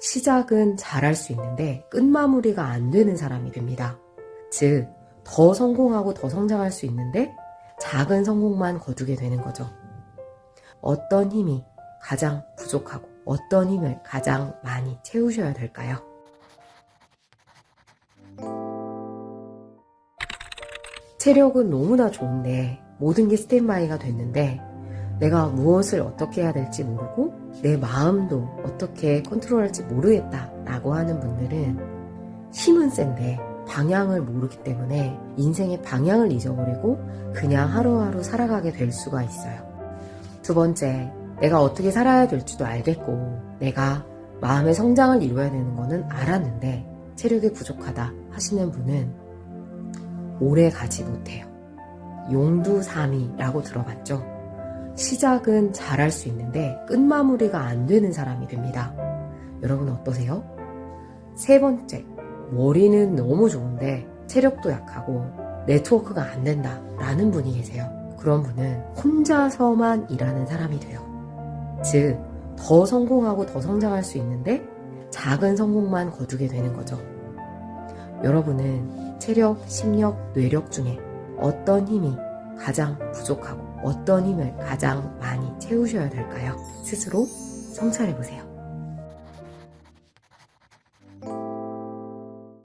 시작은 잘할 수 있는데 끝마무리가 안 되는 사람이 됩니다. 즉, 더 성공하고 더 성장할 수 있는데 작은 성공만 거두게 되는 거죠. 어떤 힘이 가장 부족하고 어떤 힘을 가장 많이 채우셔야 될까요? 체력은 너무나 좋은데 모든 게 스탠바이가 됐는데 내가 무엇을 어떻게 해야 될지 모르고 내 마음도 어떻게 컨트롤할지 모르겠다 라고 하는 분들은 힘은 센데 방향을 모르기 때문에 인생의 방향을 잊어버리고 그냥 하루하루 살아가게 될 수가 있어요. 두 번째, 내가 어떻게 살아야 될지도 알겠고 내가 마음의 성장을 이루어야 되는 거는 알았는데 체력이 부족하다 하시는 분은 오래 가지 못해요. 용두사미라고 들어봤죠? 시작은 잘할 수 있는데 끝마무리가 안 되는 사람이 됩니다. 여러분 어떠세요? 세 번째, 머리는 너무 좋은데 체력도 약하고 네트워크가 안 된다 라는 분이 계세요. 그런 분은 혼자서만 일하는 사람이 돼요. 즉, 더 성공하고 더 성장할 수 있는데 작은 성공만 거두게 되는 거죠. 여러분은 체력, 심력, 뇌력 중에 어떤 힘이 가장 부족하고 어떤 힘을 가장 많이 채우셔야 될까요? 스스로 성찰해 보세요.